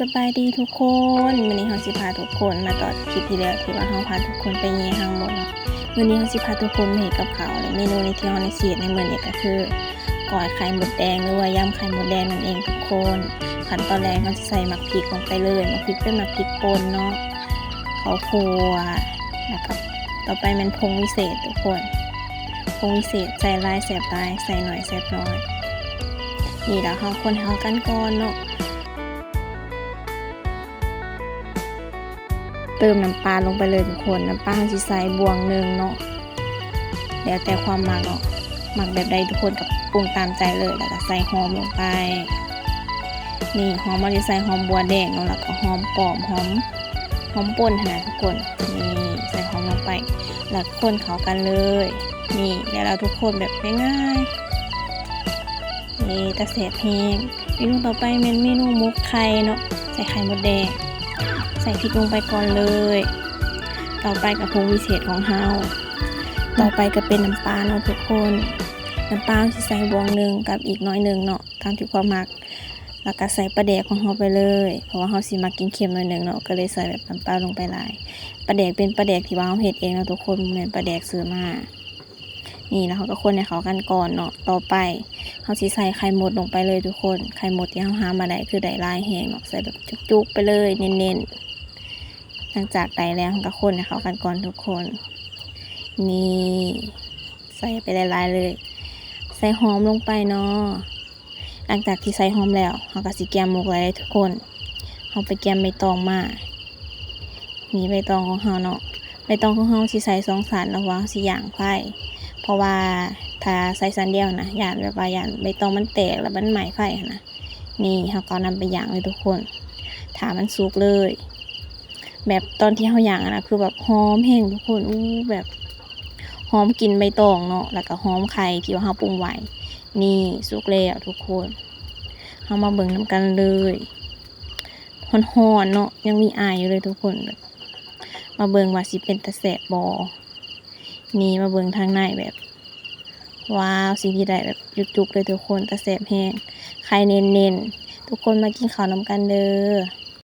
สบายดีทุกคนวันนี้เราสิพาทุกคนมาต่อคลิปที่แล้วที่ว่าเราพาทุกคนไปเยี่ยห้างหมดเนาะวันนี้เราสิพาทุกคนมาเห็นกับเขาวและเมนูในที่เราในเสียในเมืองเนี่ยก็คือก่อยไข่หมดแดงหรือว่ายำไข่หมดแดงนั่นเองทุกคนขั้นตอนแรกเราจะใส่หมักพริกลงไปเลยหมักพริกเป็นหมักพริกป่นเนาะเขาวคั่วแล้วก็ต่อไปเป็นพงวิเศษทุกคนพงวิเศษใส่ลายแสบลายใส่หน่อยแสบน้อยนี่แล้วเราคนเฮากันก่อนเนาะ เติมน้ำปลาลงไปเลยทุกคนน้ำปลาเราสิใส่บวงหนึ่งเนาะแล้วแต่ความหมักเนาะหมักแบบใดทุกคนกับปรุงตามใจเลยแล้วก็ใส่หอมลงไป นี่หอมมันจะใส่หอมบัวแดงเนาะแล้วก็หอมปอมหอมหอมป่นนาดทุกคนนี่ใส่หอมลงไป แล้วคนเข้ากันเลย นี่แล้วเราทุกคนแบบง่ายๆนี่ตะเสบแห้งเมนูต่อไปเป็นเมนูมุกไข่เนาะใส่ไข่มดแดง ใส่พริกลงไปก่อนเลย ต่อไปกับพงวิเศษของเฮาต่อไปก็เป็นน้ำปลาเนาะทุกคน น้ำปลาที่ใส่บวงหนึ่งกับอีกน้อยหนึ่งเนาะตามที่ความมัก แล้วก็ใส่ปลาแดกของเฮาไปเลย เพราะว่าเฮาสิมากินเค็มหน่อยหนึ่งเนาะก็เลยใส่แบบน้ำปลาลงไปหลายปลาแดกเป็นปลาแดกที่ว่าเฮาเฮ็ดเองเนาะทุกคนบ่แม่นปลาแดกซื้อมานี่แล้วเขาก็คนให้เขากันก่อนเนาะต่อไปเฮาสิใส่ไข่หมดลงไปเลยทุกคนไข่หมดที่เฮาหามาได้คือได้ลายแห้งเนาะใส่แบบจุกๆไปเลยเน้นๆ หลังจากไดแล้วเราก็คนให้เขากันก่อนทุกคน นี่ใส่ไปหลายๆเลย ใส่หอมลงไปเนาะหลังจากที่ใส่หอมแล้วเราก็สิแกมหมกไว้เลยทุกคนเราไปแกมใบตองมานี่ใบตองของเราเนาะใบตองของเราสิใส่สองสันระว่างสิย่างไฟเพราะว่าถ้าใส่สันเดียวนะย่านแบบว่าย่านใบตองมันแตกแล้วมันไหม้ไฟนะนี่เราก็นำไปย่างเลยทุกคนถามันสุกเลย แบบตอนที่เขาย่างอะนะคือแบบหอมแห้งทุกคนอู้แบบหอมกินใบตองเนาะแล้วก็หอมไข่ที่ว่าเขาปรุงไว้นี่สุกแล้วทุกคนเขามาเบิ่งน้ำกันเลยหอนๆเนาะยังมีอายอยู่เลยทุกคนแบบมาเบิ่งว่าสิเป็นตะแสบบอนี่มาเบิ่งทางในแบบว้าวสิ่งที่ได้แบบจุกๆเลยทุกคนตะแสบแห้งไข่เน้นๆทุกคนมากินข้าวนำกันเด้อ